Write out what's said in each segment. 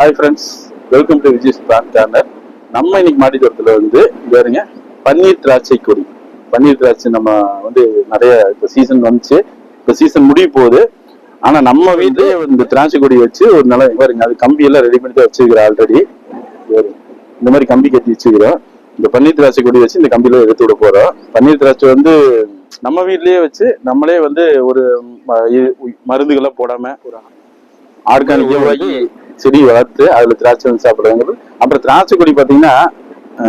Hi friends welcome to Vijay plan channel நம்ம இன்னைக்கு மாடி தோட்டத்தில் வந்து பாருங்க பன்னீர் திராட்சை கொடி. பன்னீர் திராட்சை நம்ம வந்து நிறைய இப்போ சீசன் வந்துச்சு. இப்போ சீசன் முடிய போகுது. ஆனால் நம்ம வீட்டிலே இந்த திராட்சை கொடி வச்சு ஒரு நல்ல பாருங்க அது கம்பியெல்லாம் ரெடி பண்ணி தான் வச்சிருக்கிறோம் ஆல்ரெடி இந்த மாதிரி கம்பி கட்டி வச்சுக்கிறோம் இந்த பன்னீர் திராட்சை கொடி வச்சு இந்த கம்பியில எடுத்து விட போகிறோம் பன்னீர் திராட்சை வந்து நம்ம வீட்லேயே வச்சு நம்மளே வந்து ஒரு மருந்துகள்லாம் போடாமல் ஒரு ஆர்கானிக்கா உருவாக்கி செடி வளர்த்து அதுல திராட்சை வந்து சாப்பிடுறாங்க அப்புறம் திராட்சை கொடி பாத்தீங்கன்னா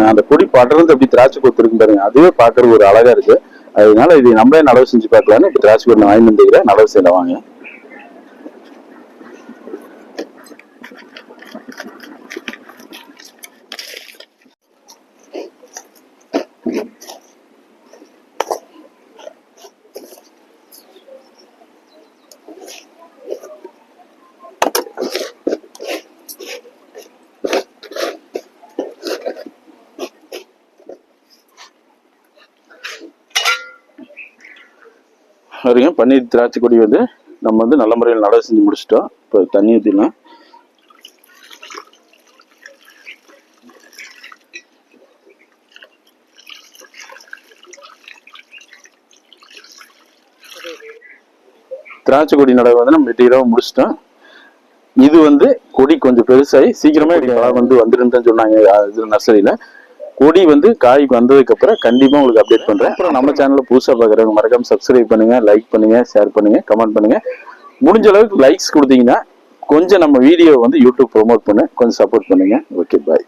அந்த கொடி படர்ந்து அப்படி திராட்சை கொத்து இருக்கும் பாருங்க. அதுவே பாக்குறது ஒரு அழகா இருக்கு. அதனால இது நம்மளே நடவு செஞ்சு பார்க்கலாம்னு இப்ப திராட்சை கொடி வாங்கி வந்துக்கிறேன் நடவு செய்யல வாங்க. வரைக்கும் பன்னீர் திராட்சை கொடி வந்து நம்ம வந்து நல்ல முறையில் நடவு செஞ்சு முடிச்சிட்டோம். இப்போ தண்ணி ஊற்றிடலாம் திராட்சை கொடி நடவு வந்து நம்ம வெட்டிடவும் முடிச்சிட்டோம். இது வந்து கொடி கொஞ்சம் பெருசாகி சீக்கிரமே வந்து வந்துருன்னு சொன்னாங்க இது நர்சரியில. கொடி வந்து காய் வந்ததுக்கு அப்புறம் கண்டிப்பா உங்களுக்கு அப்டேட் பண்றேன். அப்புறம் நம்ம சேனல்ல புதுசா பாக்குறவங்க மறக்காம சப்ஸ்கிரைப் பண்ணுங்க லைக் பண்ணுங்க ஷேர் பண்ணுங்க கமெண்ட் பண்ணுங்க. முடிஞ்ச அளவுக்கு லைக்ஸ் கொடுத்தீங்கன்னா கொஞ்சம் நம்ம வீடியோ வந்து யூடியூப் ப்ரொமோட் பண்ண கொஞ்சம் சப்போர்ட் பண்ணுங்க. Okay bye